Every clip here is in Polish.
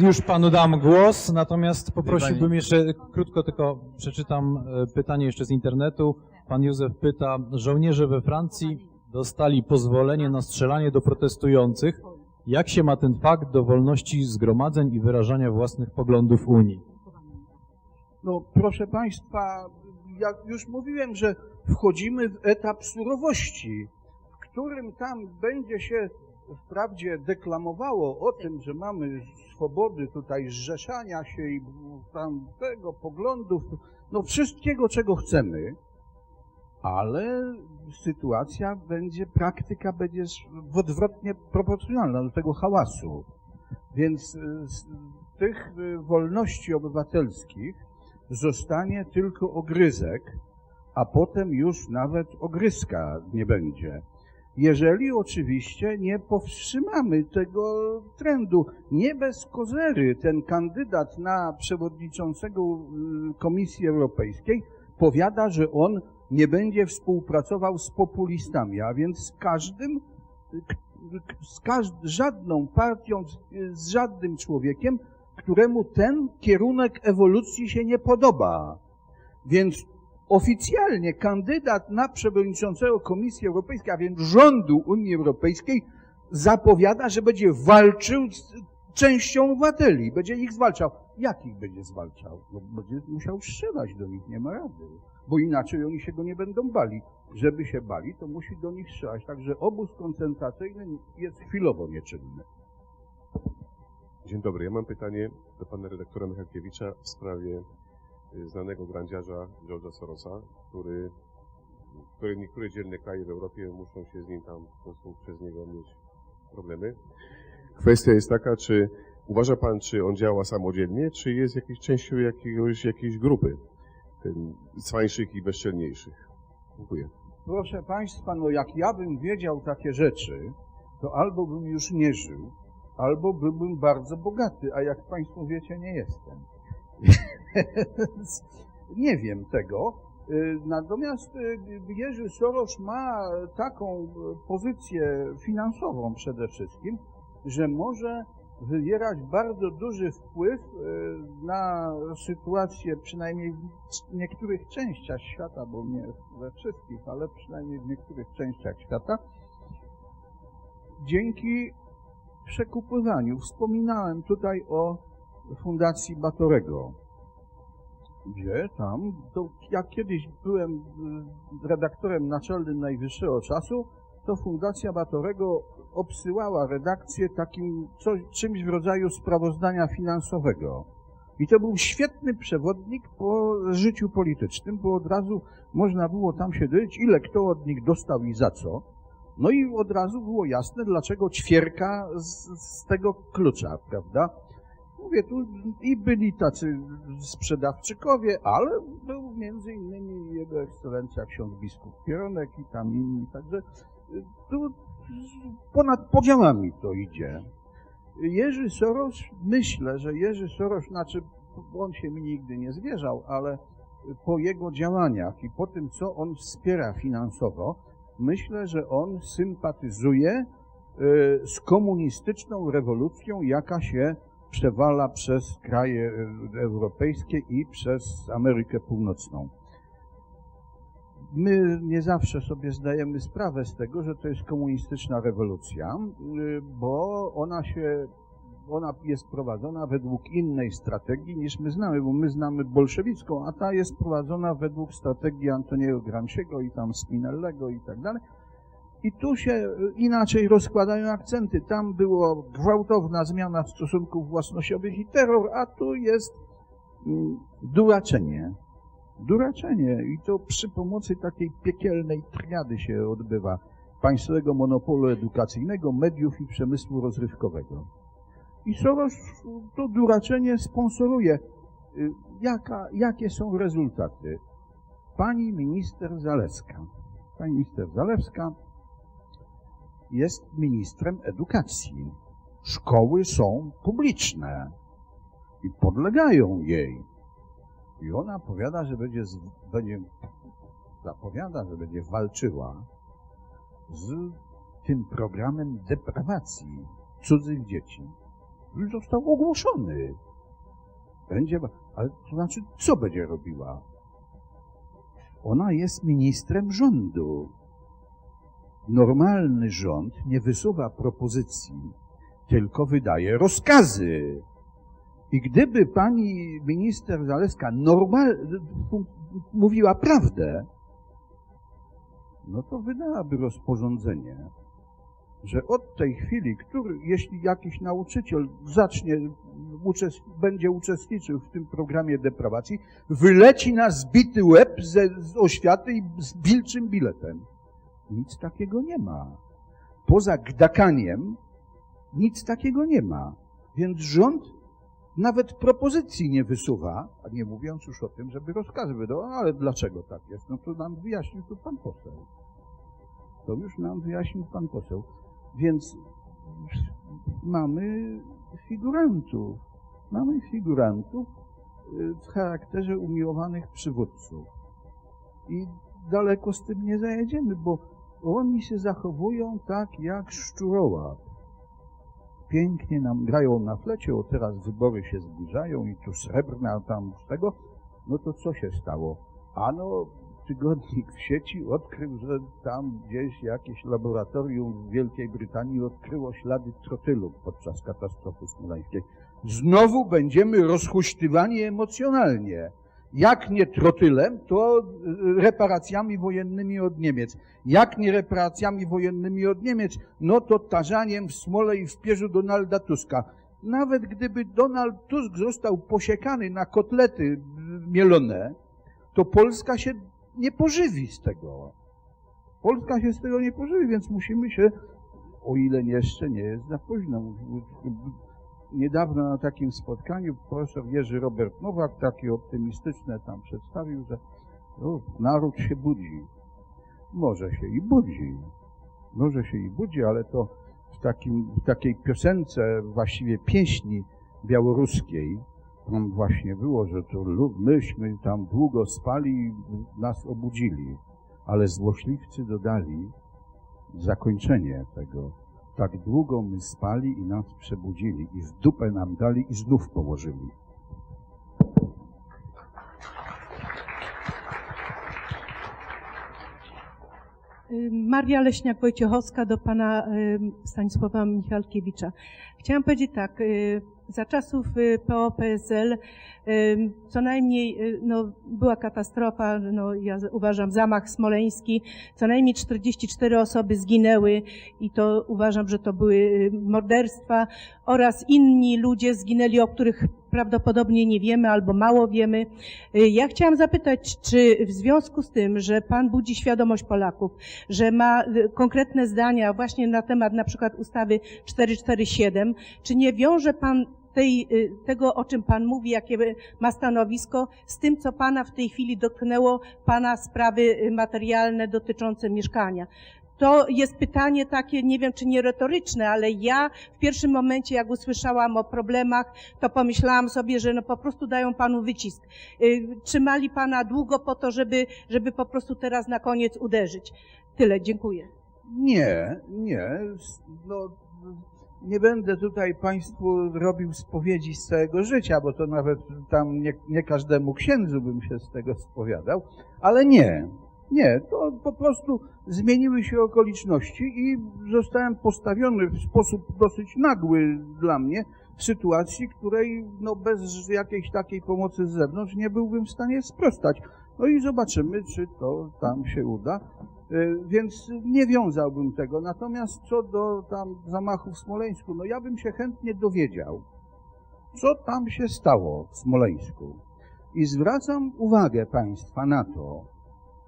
Już panu dam głos, natomiast poprosiłbym jeszcze krótko, tylko przeczytam e, pytanie jeszcze z internetu. Pan Józef pyta, żołnierze we Francji dostali pozwolenie na strzelanie do protestujących. Jak się ma ten fakt do wolności zgromadzeń i wyrażania własnych poglądów Unii? No proszę Państwa, jak już mówiłem, że wchodzimy w etap surowości, w którym tam będzie się wprawdzie deklamowało o tym, że mamy swobody tutaj zrzeszania się i tam tego poglądów, no wszystkiego, czego chcemy, ale sytuacja będzie, praktyka będzie odwrotnie proporcjonalna do tego hałasu. Więc y, z tych y, wolności obywatelskich zostanie tylko ogryzek, a potem już nawet ogryzka nie będzie. Jeżeli oczywiście nie powstrzymamy tego trendu, nie bez kozery ten kandydat na przewodniczącego y, Komisji Europejskiej powiada, że on nie będzie współpracował z populistami, a więc z każdym, z każd- żadną partią, z żadnym człowiekiem, któremu ten kierunek ewolucji się nie podoba. Więc oficjalnie kandydat na przewodniczącego Komisji Europejskiej, a więc rządu Unii Europejskiej, zapowiada, że będzie walczył z częścią obywateli, będzie ich zwalczał. Jak ich będzie zwalczał? No, będzie musiał strzelać do nich, nie ma rady, bo inaczej oni się go nie będą bali. Żeby się bali, to musi do nich strzelać. Także obóz koncentracyjny jest chwilowo nieczynny. Dzień dobry. Ja mam pytanie do pana redaktora Michalkiewicza w sprawie znanego grandziarza George'a Sorosa, który, który niektóre dzielne kraje w Europie muszą się z nim tam po prostu przez niego mieć problemy. Kwestia jest taka, czy uważa pan, czy on działa samodzielnie, czy jest jakiś częścią jakiegoś, jakiejś grupy cwańszych i bezczelniejszych? Dziękuję. Proszę Państwa, no jak ja bym wiedział takie rzeczy, to albo bym już nie żył, albo byłbym bardzo bogaty, a jak Państwo wiecie, nie jestem. Nie wiem tego. Y, Natomiast y, Jerzy Soros ma taką y, pozycję finansową przede wszystkim, że może wywierać bardzo duży wpływ na sytuację, przynajmniej w niektórych częściach świata, bo nie we wszystkich, ale przynajmniej w niektórych częściach świata, dzięki przekupywaniu. Wspominałem tutaj o Fundacji Batorego, gdzie tam, to jak kiedyś byłem y, redaktorem naczelnym Najwyższego Czasu, to Fundacja Batorego obsyłała redakcję takim coś, czymś w rodzaju sprawozdania finansowego. I to był świetny przewodnik po życiu politycznym, bo od razu można było tam się dowiedzieć, ile kto od nich dostał i za co. No i od razu było jasne, dlaczego ćwierka z, z tego klucza, prawda? Mówię, tu i byli tacy sprzedawczykowie, ale był między innymi jego ekscelencja ksiądz biskup Pieronek i tam inni, także y, tu ponad podziałami to idzie. Jerzy Soros, myślę, że Jerzy Soros, znaczy on się mi nigdy nie zwierzał, ale po jego działaniach i po tym, co on wspiera finansowo, myślę, że on sympatyzuje y, z komunistyczną rewolucją, jaka się przewala przez kraje y, europejskie i przez Amerykę Północną. My nie zawsze sobie zdajemy sprawę z tego, że to jest komunistyczna rewolucja, bo ona się, ona jest prowadzona według innej strategii niż my znamy, bo my znamy bolszewicką, a ta jest prowadzona według strategii Antoniego Gramsciego i tam Spinellego i tak dalej. I tu się y, inaczej rozkładają akcenty. Tam była gwałtowna zmiana stosunków własnościowych i terror, a tu jest mm, duraczenie. Duraczenie. I to przy pomocy takiej piekielnej triady się odbywa. Państwowego monopolu edukacyjnego, mediów i przemysłu rozrywkowego. I Soros to duraczenie sponsoruje. Y, Jaka, jakie są rezultaty? Pani minister Zalewska. Pani minister Zalewska jest ministrem edukacji. Szkoły są publiczne i podlegają jej. I ona powiada, że będzie, będzie zapowiada, że będzie walczyła z tym programem deprawacji cudzych dzieci. Już został ogłoszony. Będzie, ale to znaczy, co będzie robiła? Ona jest ministrem rządu. Normalny rząd nie wysuwa propozycji, tylko wydaje rozkazy. I gdyby pani minister Zaleska normal, mówiła prawdę, no to wydałaby rozporządzenie, że od tej chwili, który, jeśli jakiś nauczyciel zacznie, uczest, będzie uczestniczył w tym programie deprawacji, wyleci na zbity łeb ze, z oświaty i z wilczym biletem. Nic takiego nie ma. Poza gdakaniem nic takiego nie ma. Więc rząd nawet propozycji nie wysuwa, a nie mówiąc już o tym, żeby rozkazy wydawał. No, ale dlaczego tak jest? No to nam wyjaśnił tu pan poseł. To już nam wyjaśnił pan poseł. Więc mamy figurantów. Mamy figurantów y, w charakterze umiłowanych przywódców. I daleko z tym nie zajedziemy, bo oni się zachowują tak jak szczurołap. Pięknie nam grają na flecie, o teraz wybory się zbliżają i tu srebrna tam z tego. No to co się stało? Ano, tygodnik w sieci odkrył, że tam gdzieś jakieś laboratorium w Wielkiej Brytanii odkryło ślady trotylu podczas katastrofy smoleńskiej. Znowu będziemy rozhuśtywani emocjonalnie. Jak nie trotylem, to y, reparacjami wojennymi od Niemiec. Jak nie reparacjami wojennymi od Niemiec, no to tarzaniem w smole i w pierzu Donalda Tuska. Nawet gdyby Donald Tusk został posiekany na kotlety mielone, to Polska się nie pożywi z tego. Polska się z tego nie pożywi, więc musimy się, o ile jeszcze nie jest za późno. Niedawno na takim spotkaniu profesor Jerzy Robert Nowak takie optymistyczne tam przedstawił, że naród się budzi. Może się i budzi. Może się i budzi, ale to w, takim, w takiej piosence, właściwie pieśni białoruskiej, tam właśnie było, że to myśmy tam długo spali nas obudzili, ale złośliwcy dodali zakończenie tego. Tak długo my spali i nas przebudzili i w dupę nam dali i znów położyli. Y, Maria Leśniak-Wojciechowska do pana y, Stanisława Michalkiewicza. Chciałam powiedzieć tak, y, za czasów y, PO-PSL y, co najmniej y, no, była katastrofa, no, ja uważam zamach smoleński, co najmniej 44 osoby zginęły i to uważam, że to były morderstwa oraz inni ludzie zginęli, o których prawdopodobnie nie wiemy albo mało wiemy. Ja chciałam zapytać, czy w związku z tym, że Pan budzi świadomość Polaków, że ma konkretne zdania właśnie na temat na przykład ustawy 447, czy nie wiąże Pan tej, y, tego, o czym Pan mówi, jakie ma stanowisko, z tym, co Pana w tej chwili dotknęło, Pana sprawy y, materialne dotyczące mieszkania? To jest pytanie takie, nie wiem czy nie retoryczne, ale ja w pierwszym momencie, jak usłyszałam o problemach, to pomyślałam sobie, że no po prostu dają Panu wycisk. Y, Trzymali Pana długo po to, żeby, żeby po prostu teraz na koniec uderzyć. Tyle, dziękuję. Nie, nie. No, nie będę tutaj Państwu robił spowiedzi z całego życia, bo to nawet tam nie, nie każdemu księdzu bym się z tego spowiadał, ale nie. Nie, to po prostu zmieniły się okoliczności i zostałem postawiony w sposób dosyć nagły dla mnie w sytuacji, której no, bez jakiejś takiej pomocy z zewnątrz nie byłbym w stanie sprostać. No i zobaczymy, czy to tam się uda. Y, Więc nie wiązałbym tego. Natomiast co do tam zamachu w Smoleńsku, no ja bym się chętnie dowiedział, co tam się stało w Smoleńsku. I zwracam uwagę Państwa na to,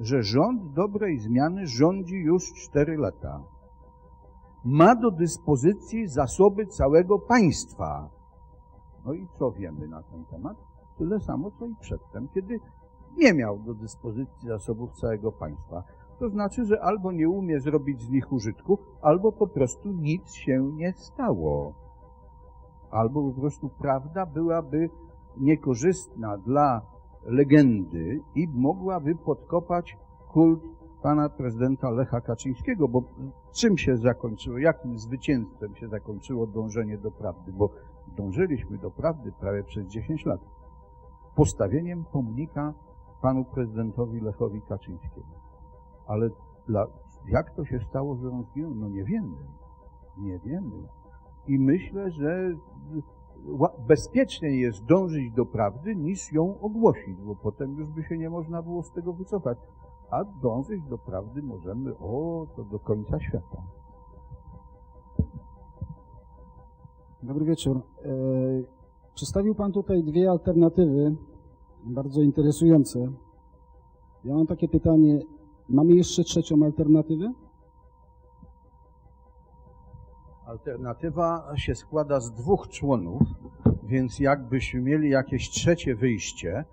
że rząd dobrej zmiany rządzi już 4 lata. Ma do dyspozycji zasoby całego państwa. No i co wiemy na ten temat? Tyle samo, co i przedtem, kiedy nie miał do dyspozycji zasobów całego państwa. To znaczy, że albo nie umie zrobić z nich użytku, albo po prostu nic się nie stało. Albo po prostu prawda byłaby niekorzystna dla legendy i mogłaby podkopać kult pana prezydenta Lecha Kaczyńskiego, bo czym się zakończyło, jakim zwycięstwem się zakończyło dążenie do prawdy? Bo dążyliśmy do prawdy prawie przez 10 lat postawieniem pomnika panu prezydentowi Lechowi Kaczyńskiemu. Ale dla, jak to się stało, że on zginął? No nie wiemy. Nie wiemy. I myślę, że bezpieczniej jest dążyć do prawdy, niż ją ogłosić, bo potem już by się nie można było z tego wycofać. A dążyć do prawdy możemy, o, to do końca świata. Dobry wieczór. E, Przedstawił Pan tutaj dwie alternatywy, bardzo interesujące. Ja mam takie pytanie, mamy jeszcze trzecią alternatywę? Alternatywa się składa z dwóch członów, więc jakbyśmy mieli jakieś trzecie wyjście,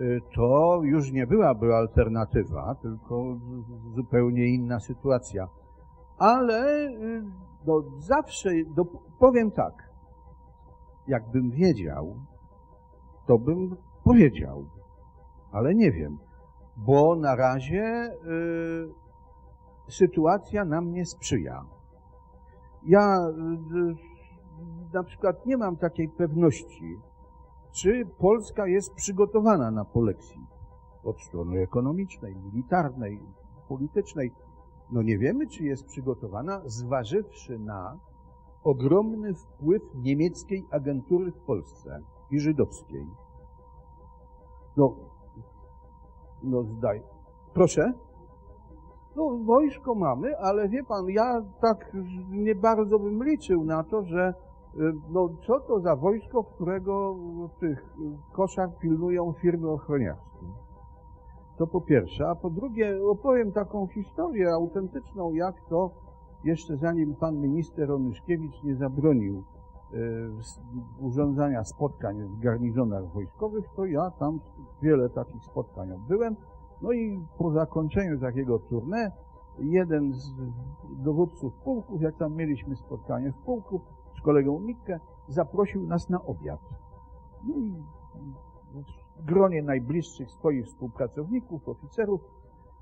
y, to już nie byłaby alternatywa, tylko zupełnie inna sytuacja. Ale y, no, zawsze, no, powiem tak, jakbym wiedział, to bym powiedział, ale nie wiem, bo na razie y, sytuacja nam nie sprzyja. Ja y, na przykład nie mam takiej pewności, czy Polska jest przygotowana na polexit od strony ekonomicznej, militarnej, politycznej. No nie wiemy, czy jest przygotowana, zważywszy na ogromny wpływ niemieckiej agentury w Polsce i żydowskiej. No, no zdaj. Proszę? No, wojsko mamy, ale wie pan, ja tak nie bardzo bym liczył na to, że y, no, co to za wojsko, którego tych y, koszar pilnują firmy ochroniarskie. To po pierwsze. A po drugie, opowiem taką historię autentyczną, jak to jeszcze zanim pan minister Onyszkiewicz nie zabronił urządzania spotkań w garnizonach wojskowych, to ja tam wiele takich spotkań odbyłem. No i po zakończeniu takiego tournée, jeden z dowódców pułków, jak tam mieliśmy spotkanie w pułku z kolegą Mikke, zaprosił nas na obiad. No i w gronie najbliższych swoich współpracowników, oficerów.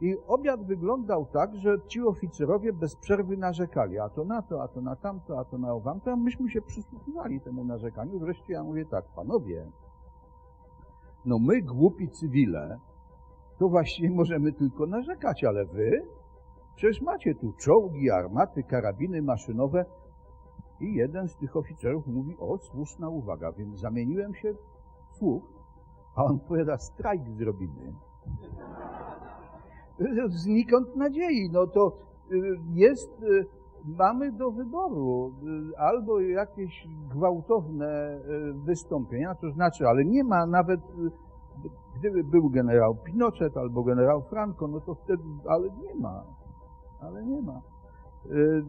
I obiad wyglądał tak, że ci oficerowie bez przerwy narzekali, a to na to, a to na tamto, a to na owamto, a myśmy się przysłuchiwali temu narzekaniu. Wreszcie ja mówię tak, panowie, no my głupi cywile, to właściwie możemy tylko narzekać, ale wy? Przecież macie tu czołgi, armaty, karabiny maszynowe. I jeden z tych oficerów mówi, o, słuszna uwaga, więc zamieniłem się w słuch, a on powiada, strajk zrobimy. Znikąd nadziei, no to y, jest, y, mamy do wyboru y, albo jakieś gwałtowne wystąpienia, to znaczy, ale nie ma nawet Gdyby był generał Pinochet albo generał Franco, no to wtedy, ale nie ma, ale nie ma.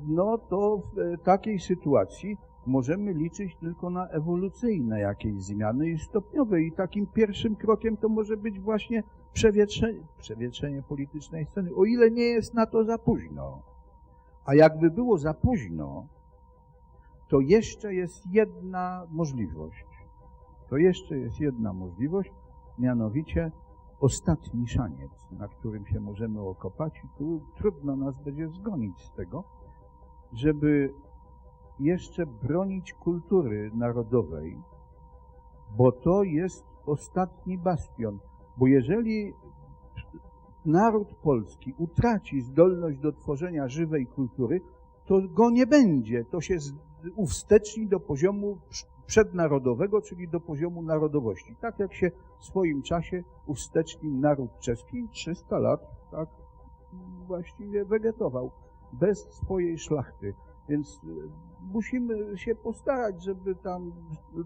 No to w takiej sytuacji możemy liczyć tylko na ewolucyjne jakieś zmiany i stopniowe. I takim pierwszym krokiem to może być właśnie przewietrzenie, przewietrzenie politycznej sceny, o ile nie jest na to za późno. A jakby było za późno, to jeszcze jest jedna możliwość. To jeszcze jest jedna możliwość, mianowicie ostatni szaniec, na którym się możemy okopać i tu trudno nas będzie zgonić z tego, żeby jeszcze bronić kultury narodowej, bo to jest ostatni bastion. Bo jeżeli naród polski utraci zdolność do tworzenia żywej kultury, to go nie będzie. To się uwsteczni do poziomu prz- przednarodowego, czyli do poziomu narodowości. Tak jak się w swoim czasie uwstecznił naród czeski, 300 lat tak właściwie wegetował, bez swojej szlachty. Więc y, musimy się postarać, żeby tam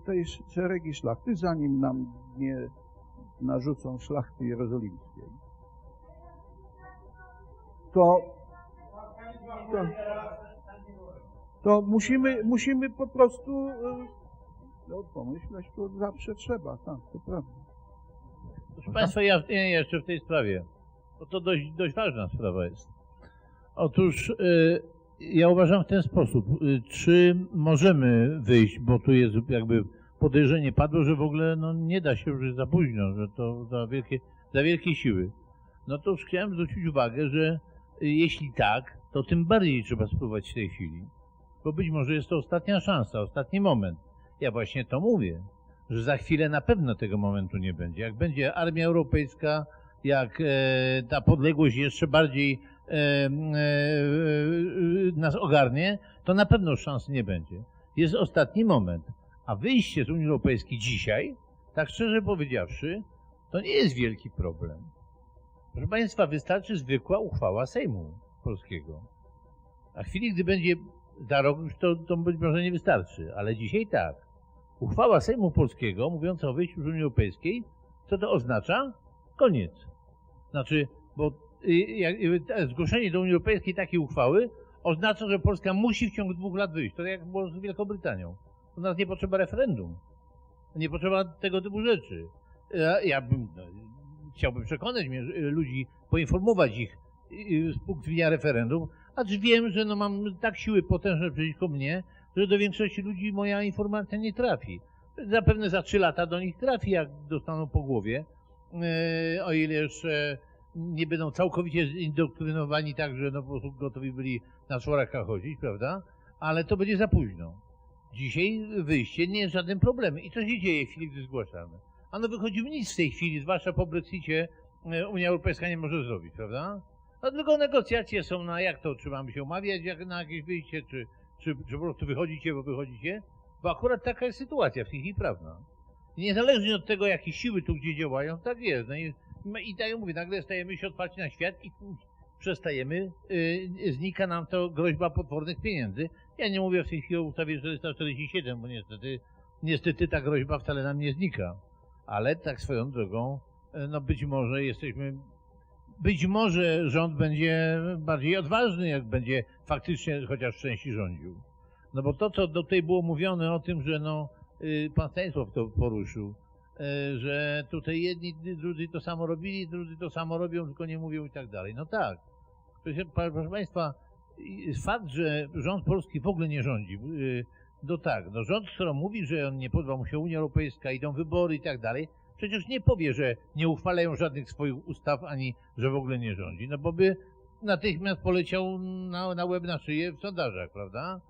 tej sz- szeregi szlachty, zanim nam nie narzucą szlachty jerozolimskiej, to, to, to musimy, musimy po prostu y, no, pomyśleć, to zawsze trzeba, tak, to prawda. Proszę Państwa, ja jeszcze w tej sprawie, bo to dość, dość ważna sprawa jest. Otóż y, ja uważam w ten sposób, y, czy możemy wyjść, bo tu jest jakby podejrzenie padło, że w ogóle no, nie da się, już za późno, że to za wielkie, za wielkie siły. No to już chciałem zwrócić uwagę, że y, jeśli tak, to tym bardziej trzeba spróbować w tej chwili, bo być może jest to ostatnia szansa, ostatni moment. Ja właśnie to mówię, że za chwilę na pewno tego momentu nie będzie. Jak będzie armia europejska, jak e, ta podległość jeszcze bardziej e, e, e, nas ogarnie, to na pewno szans nie będzie. Jest ostatni moment. A wyjście z Unii Europejskiej dzisiaj, tak szczerze powiedziawszy, to nie jest wielki problem. Proszę Państwa, wystarczy zwykła uchwała Sejmu polskiego. A w chwili, gdy będzie za rok, już to, to być może nie wystarczy, ale dzisiaj tak. Uchwała Sejmu Polskiego mówiąca o wyjściu z Unii Europejskiej, co to oznacza? Koniec. Znaczy, bo y, y, zgłoszenie do Unii Europejskiej takiej uchwały oznacza, że Polska musi w ciągu dwóch lat wyjść. To jak było z Wielką Brytanią. U nas nie potrzeba referendum. Nie potrzeba tego typu rzeczy. Ja, ja bym, no, chciałbym przekonać mnie, y, ludzi, poinformować ich y, z punktu widzenia referendum, acz wiem, że no, mam tak siły potężne przeciwko mnie, że do większości ludzi moja informacja nie trafi. Zapewne za trzy lata do nich trafi, jak dostaną po głowie, e, o ile jeszcze nie będą całkowicie indoktrynowani tak, że no po prostu gotowi byli na czworakach chodzić, prawda? Ale to będzie za późno. Dzisiaj wyjście nie jest żadnym problemem. I co się dzieje w chwili, gdy zgłaszamy? Ano wychodzi nic w tej chwili, zwłaszcza po Brexicie, e, Unia Europejska nie może zrobić, prawda? No tylko negocjacje są na jak to, czy mamy się umawiać jak na jakieś wyjście, czy, czy, czy po prostu wychodzicie, bo wychodzicie? Bo akurat taka jest sytuacja w tej chwili prawna. Niezależnie od tego, jakie siły tu gdzie działają, tak jest. No i, i tak jak mówię, nagle stajemy się otwarci na świat i przestajemy, y, znika nam to groźba potwornych pieniędzy. Ja nie mówię w tej chwili o ustawie 447, bo niestety, niestety ta groźba wcale nam nie znika. Ale tak swoją drogą, y, no być może jesteśmy być może rząd będzie bardziej odważny, jak będzie faktycznie chociaż w części rządził. No bo to, co do tej było mówione o tym, że no, y, pan Stanisław to poruszył, y, że tutaj jedni, drudzy to samo robili, drudzy to samo robią, tylko nie mówią i tak dalej. No tak. Proszę, proszę Państwa, fakt, że rząd polski w ogóle nie rządzi, y, no tak, no rząd, który mówi, że on nie podoba mu się Unia Europejska, idą wybory i tak dalej, przecież nie powie, że nie uchwalają żadnych swoich ustaw, ani że w ogóle nie rządzi, no bo by natychmiast poleciał na, na łeb na szyję w sondażach, prawda?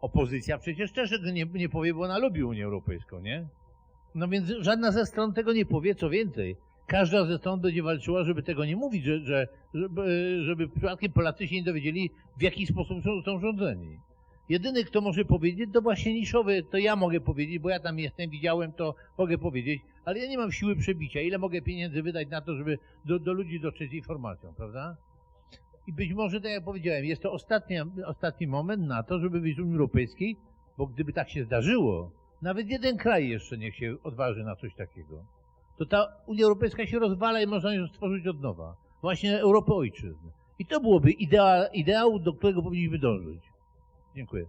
Opozycja przecież też nie, nie powie, bo ona lubi Unię Europejską, nie? No więc żadna ze stron tego nie powie, co więcej. Każda ze stron będzie walczyła, żeby tego nie mówić, że, że, żeby, przypadkiem Polacy się nie dowiedzieli, w jaki sposób są, są rządzeni. Jedyny, kto może powiedzieć, to właśnie niszowy, to ja mogę powiedzieć, bo ja tam jestem, widziałem to, mogę powiedzieć, ale ja nie mam siły przebicia. Ile mogę pieniędzy wydać na to, żeby do, do ludzi dotrzeć informacją, prawda? I być może, tak jak powiedziałem, jest to ostatni, ostatni moment na to, żeby wyjść z Unii Europejskiej, bo gdyby tak się zdarzyło, nawet jeden kraj jeszcze niech się odważy na coś takiego, to ta Unia Europejska się rozwala i można ją stworzyć od nowa. Właśnie Europę ojczyzn. I to byłoby idea, ideał, do którego powinniśmy dążyć. Dziękuję.